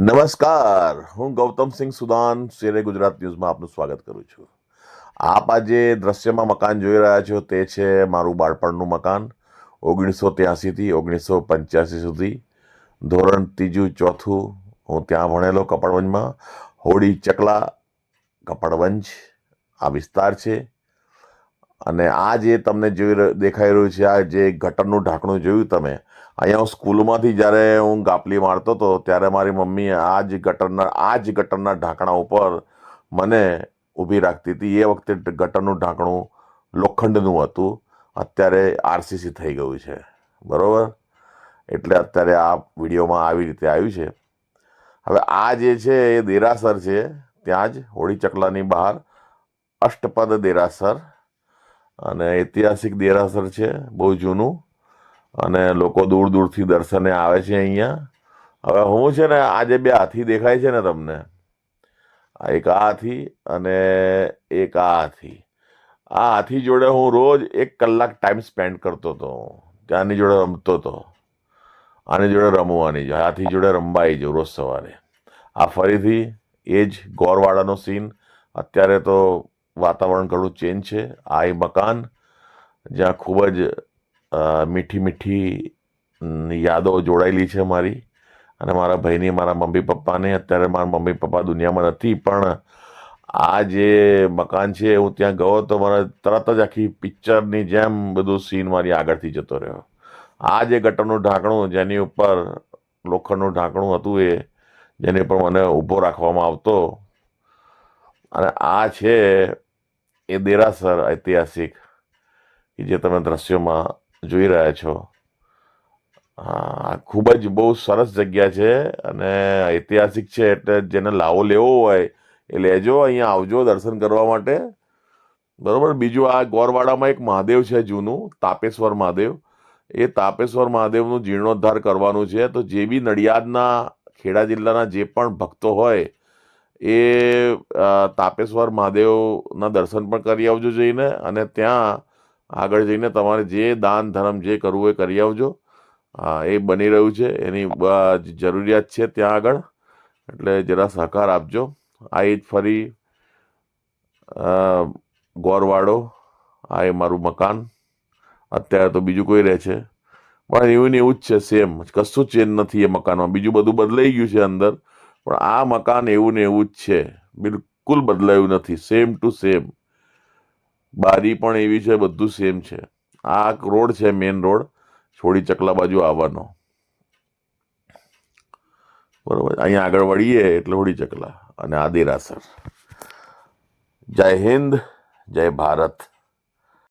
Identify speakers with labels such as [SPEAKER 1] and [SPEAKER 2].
[SPEAKER 1] નમસ્કાર. હું ગૌતમસિંહ સુદાન, શેરે ગુજરાત ન્યૂઝમાં આપનું સ્વાગત કરું છું. આપ આજે દ્રશ્યમાં મકાન જોઈ રહ્યા છો. તે છે મારું બાળપણનું મકાન. ઓગણીસો ત્યાસીથી ઓગણીસો પંચ્યાસી સુધી. ધોરણ ત્રીજું ચોથું. હું ત્યાં ભણેલો કપડવંજમાં. હોડી ચકલા, કપડવંજ. આ વિસ્તાર છે. અને આ જે તમને જોઈ દેખાઈ રહ્યું છે, આ જે ગટરનું ઢાંકણું જોયું તમે, અહીંયા હું સ્કૂલમાંથી જ્યારે હું ગાપલી મારતો હતો, ત્યારે મારી મમ્મી આ જ ગટરના, આ જ ગટરના ઢાંકણા ઉપર મને ઊભી રાખતી હતી. એ વખતે ગટરનું ઢાંકણું લોખંડનું હતું. અત્યારે આરસીસી થઈ ગયું છે. બરાબર? એટલે અત્યારે આ વિડીયોમાં આવી રીતે આવ્યું છે. હવે આ જે છે એ દેરાસર છે, ત્યાં જ હોળી ચકલાની બહાર અષ્ટપદ દેરાસર અને ઐતિહાસિક દેરાસર છે, બહુ જૂનું. અને લોકો દૂર દૂરથી દર્શને આવે છે અહીંયા. હવે હું છે ને આ જે બે હાથી દેખાય છે ને તમને. એક આ હાથી અને એક આ હાથી. આ હાથી જોડે હું રોજ એક કલાક ટાઈમ સ્પેન્ડ કરતો હતો. ત્યાંની જોડે રમતો હતો. આની જોડે રમવાની જો. હાથી જોડે રમવા આવી જાઉં રોજ સવારે. આ ફરીથી એ જ ગોરવાડાનો સીન અત્યારે તો વાતાવરણ ઘણું ચેન્જ છે. આ એ મકાન જ્યાં ખૂબ જ મીઠી મીઠી યાદો જોડાયેલી છે મારી. અને મારા ભાઈની, મારા મમ્મી પપ્પાને, અત્યારે મારા મમ્મી પપ્પા દુનિયામાં નથી, પણ આ જે મકાન છે, હું ત્યાં ગયો તો મને તરત જ આખી પિક્ચરની જેમ બધું સીન મારી આગળથી જતો રહ્યો. આ જે ગટરનું ઢાંકણું, જેની ઉપર લોખંડનું ઢાંકણું હતું એ, જેની ઉપર મને ઊભો રાખવામાં આવતો. અને આ છે એ દેરાસર ઐતિહાસિક જે તમે દ્રશ્યોમાં જોઈ રહ્યા છો. હા, ખૂબ જ બહુ સરસ જગ્યા છે અને ઐતિહાસિક છે એટલે જેને લાવો લેવો હોય એ લેજો, અહીંયા આવજો દર્શન કરવા માટે. બરોબર? બીજું આ ગોરવાડામાં એક મહાદેવ છે જૂનું, તાપેશ્વર મહાદેવ. એ તાપેશ્વર મહાદેવનું જીર્ણોદ્ધાર કરવાનું છે. તો જે બી નડિયાદના ખેડા જિલ્લાના જે પણ ભક્તો હોય એ તાપેશ્વર મહાદેવના દર્શન પણ કરી આવજો જઈને અને ત્યાં આગળ જઈને તમારે જે દાન ધર્મ જે કરવું એ કરી આવજો. હા એ બની રહ્યું છે. એની જરૂરિયાત છે ત્યાં આગળ. એટલે જરા સહકાર આપજો. આ એ જ ફરી ગોરવાડો. આ એ મારું મકાન. અત્યારે તો બીજું કોઈ રહે છે. પણ એવું ને એવું જ છે સેમ કશું ચેન્જ નથી એ મકાનમાં. બીજું બધું બદલાઈ ગયું છે અંદર. પણ આ મકાન એવું ને એવું જ છે. બિલકુલ બદલાયું નથી. સેમ ટુ સેમ બારી પણ એવી છે, બધું સેમ છે. આ રોડ છે મેઇન રોડ. છોડી ચકલા બાજુ આવવાનો. બરોબર. અહીંયા આગળ વળીએ એટલે હોડી ચકલા. અને આ દેરાસર જય હિન્દ, જય ભારત.